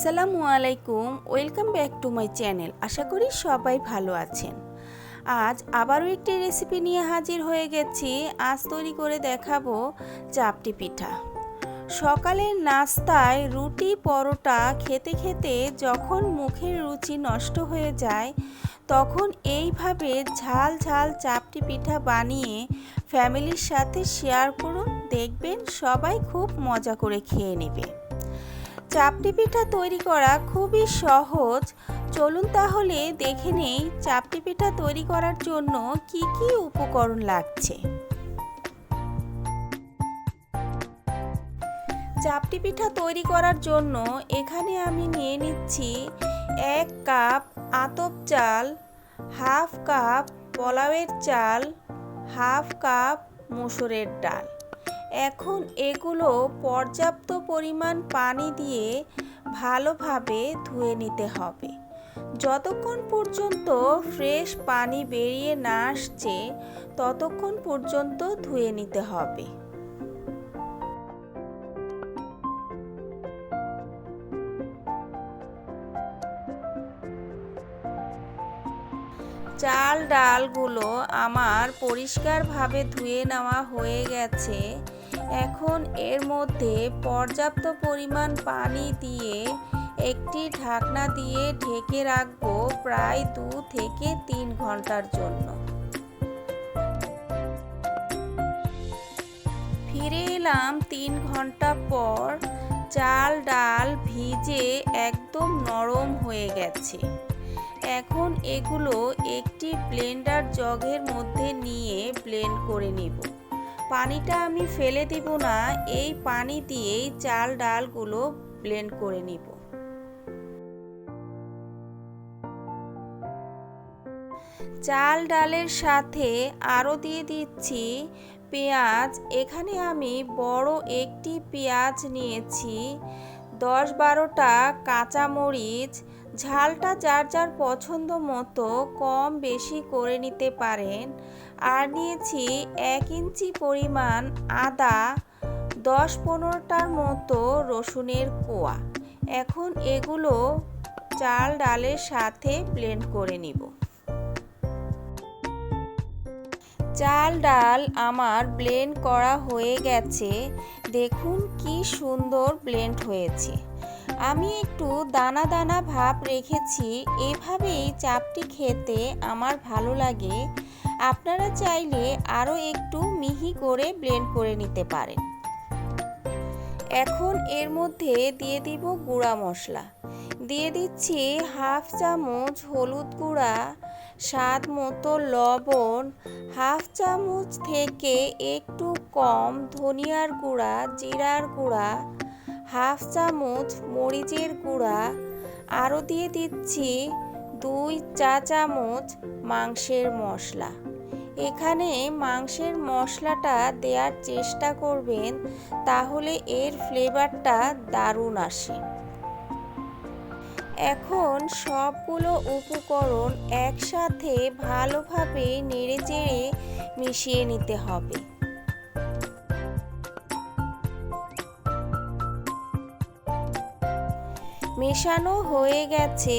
আসসালামু আলাইকুম, welcome back to my channel. আশা করি সবাই ভালো আছেন। আজ আবারও একটি রেসিপি নিয়ে হাজির হয়ে গেছি। আজ তৈরি করে দেখাবো চাপটি পিঠা। সকালের নাস্তায় রুটি পরোটা খেতে খেতে যখন মুখের রুচি নষ্ট হয়ে যায়, তখন এইভাবে ঝাল ঝাল চাপটি পিঠা বানিয়ে ফ্যামিলির সাথে শেয়ার করুন। দেখবেন সবাই খুব মজা করে খেয়ে নেবে। চাপটি পিঠা তৈরি করা খুবই সহজ। চলুন তাহলে দেখে নেই চাপটি পিঠা তৈরি করার জন্য কি কি উপকরণ লাগছে। চাপটি পিঠা তৈরি করার জন্য এখানে আমি নিয়ে নিচ্ছি এক কাপ আতপ চাল, হাফ কাপ পোলাওয়ের চাল, হাফ কাপ মসুরের ডাল। এখন এগুলো পর্যাপ্ত পরিমাণ পানি দিয়ে ভালোভাবে ধুয়ে নিতে হবে। যতক্ষণ পর্যন্ত ফ্রেশ পানি বেরিয়ে না আসছে, ততক্ষণ পর্যন্ত ধুয়ে নিতে হবে। চাল ডালগুলো আমার পরিষ্কারভাবে ধুয়ে নেওয়া হয়ে গেছে। এখন এর মধ্যে পর্যাপ্ত পরিমাণ পানি দিয়ে একটি ঢাকনা দিয়ে ঢেকে রাখব প্রায় দু থেকে তিন ঘণ্টার জন্য। ফিরে এলাম তিন ঘণ্টা পর চাল ডাল ভিজে একদম নরম হয়ে গেছে। এখন এগুলো একটি ব্লেন্ডার জগের মধ্যে নিয়ে ব্লেন্ড করে নিব। পানিটা আমি ফেলে দিব না, এই পানি দিয়েই চাল ডালগুলো ব্লেন্ড করে নিব। চাল ডালের সাথে আরও দিয়ে দিচ্ছি পেঁয়াজ। এখানে আমি বড় একটি পেঁয়াজ নিয়েছি, দশ বারোটা কাঁচামরিচ। ঝালটা যার যার পছন্দ মতো কম বেশি করে নিতে পারেন। আর নিয়েছি এক ইঞ্চি পরিমাণ আদা, দশ পনেরোটার মতো রসুনের কোয়া। এখন এগুলো চাল ডালের সাথে ব্লেন্ড করে নিব। চাল ডাল আমার ব্লেন্ড করা হয়ে গেছে। দেখুন কি সুন্দর ব্লেন্ড হয়েছে। আমি একটু দানা দানা ভাব রেখেছি, এভাবেই চাপটি খেতে আমার ভালো লাগে। আপনারা চাইলে আরও একটু মিহি করে ব্লেন্ড করে নিতে পারেন। এখন এর মধ্যে দিয়ে দিব গুঁড়া মশলা। দিয়ে দিচ্ছি হাফ চামচ হলুদ গুঁড়া, স্বাদ মতো লবণ, হাফ চামচ থেকে একটু কম ধনিয়ার গুঁড়া, জিরার গুঁড়া হাফ চামচ মরিচের গুঁড়া, আরও দিয়ে দিচ্ছি দুই চা চামচ মাংসের মশলা। এখানে মাংসের মশলাটা দেওয়ার চেষ্টা করবেন, তাহলে এর ফ্লেভারটা দারুণ আসে। এখন সবগুলো উপকরণ একসাথে ভালোভাবে নেড়ে চেড়ে মিশিয়ে নিতে হবে। মেশানো হয়ে গেছে,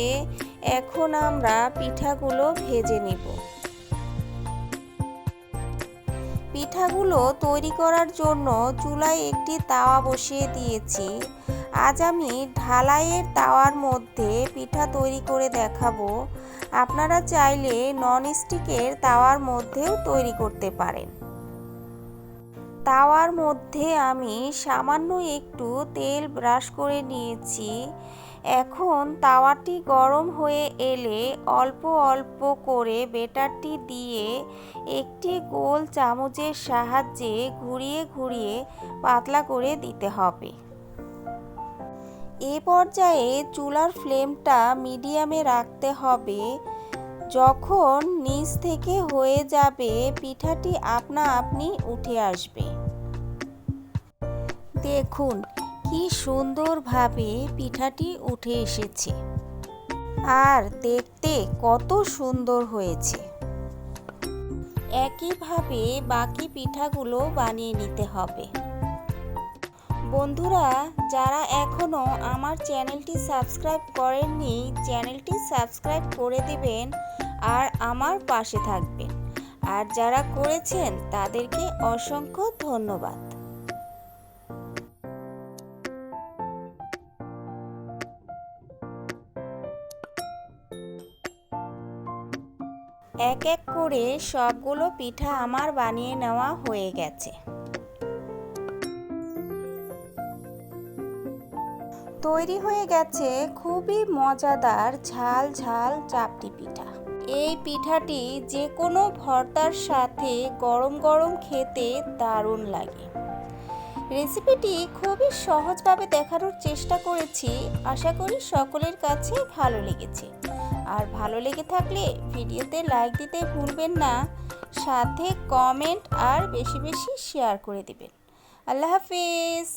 এখন আমরা পিঠাগুলো ভেজে নিব। পিঠাগুলো তৈরি করার জন্য চুলায় একটি তাওয়া বসিয়ে দিয়েছি। আজ আমি ঢালাইয়ের তাওয়ার মধ্যে পিঠা তৈরি করে দেখাবো। আপনারা চাইলে ননস্টিকের তাওয়ার মধ্যেও তৈরি করতে পারেন। তাওয়ার মধ্যে আমি সামান্য একটু তেল ব্রাশ করে নিয়েছি। এখন তাওয়াটি গরম হয়ে এলে অল্প অল্প করে বেটারটি দিয়ে একটি গোল চামচের সাহায্যে ঘুরিয়ে ঘুরিয়ে পাতলা করে দিতে হবে। এ পর্যায়ে চুলার ফ্লেমটা মিডিয়ামে রাখতে হবে। যখন নিচ থেকে হয়ে যাবে, পিঠাটি আপনা আপনি উঠে আসবে। দেখুন কি সুন্দরভাবে পিঠাটি উঠে এসেছে। আর দেখতে কত সুন্দর হয়েছে। একইভাবে বাকি পিঠাগুলো বানিয়ে নিতে হবে। বন্ধুরা, যারা এখনও আমার চ্যানেলটি সাবস্ক্রাইব করেননি, চ্যানেলটি সাবস্ক্রাইব করে দিবেন আর আমার পাশে থাকবেন। আর যারা করেছেন, তাদেরকে অসংখ্য ধন্যবাদ। এক এক করে সবগুলো পিঠা আমার বানিয়ে নেওয়া হয়ে গেছে। তৈরি হয়ে গেছে খুবই মজাদার ঝাল ঝাল চাপটি পিঠা। এই পিঠাটি যে কোনো ভর্তার সাথে গরম গরম খেতে দারুণ লাগে। রেসিপিটি খুবই সহজভাবে দেখানোর চেষ্টা করেছি। আশা করি সকলের কাছে ভালো লেগেছে। আর ভালো লেগে থাকলে ভিডিওতে লাইক দিতে ভুলবেন না। সাথে কমেন্ট আর বেশি বেশি শেয়ার করে দিবেন। আল্লাহ হাফিজ।